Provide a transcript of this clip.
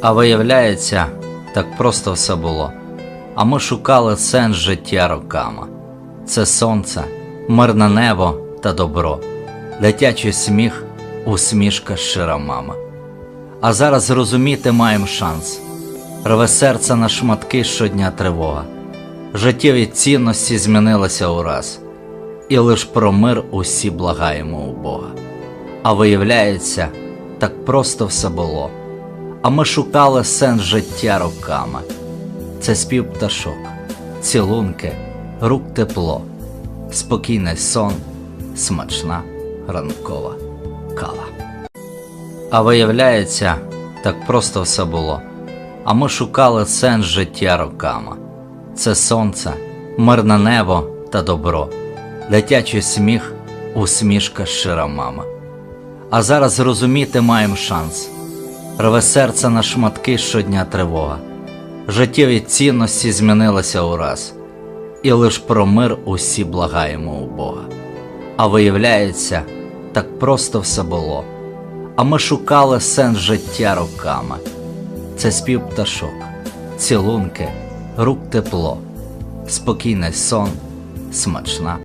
А виявляється, так просто все було. А ми шукали сенс життя роками. Це сонце, мирне небо та добро, дитячий сміх, усмішка щира мама. А зараз зрозуміти маємо шанс. Рве серце на шматки щодня тривога. Життєві цінності змінилися ураз, і лиш про мир усі благаємо у Бога. А виявляється, так просто все було. А ми шукали сенс життя роками. Це спів пташок, цілунки, рук тепло, спокійний сон, смачна ранкова кава. А виявляється, так просто все було. А ми шукали сенс життя роками. Це сонце, мирне небо та добро, дитячий сміх, усмішка щира мама. А зараз зрозуміти маємо шанс. Рве серце на шматки щодня тривога. Життєві цінності змінилися ураз, і лиш про мир усі благаємо у Бога. А виявляється, так просто все було. А ми шукали сенс життя роками. Це спів пташок, цілунки, рук тепло, спокійний сон, смачна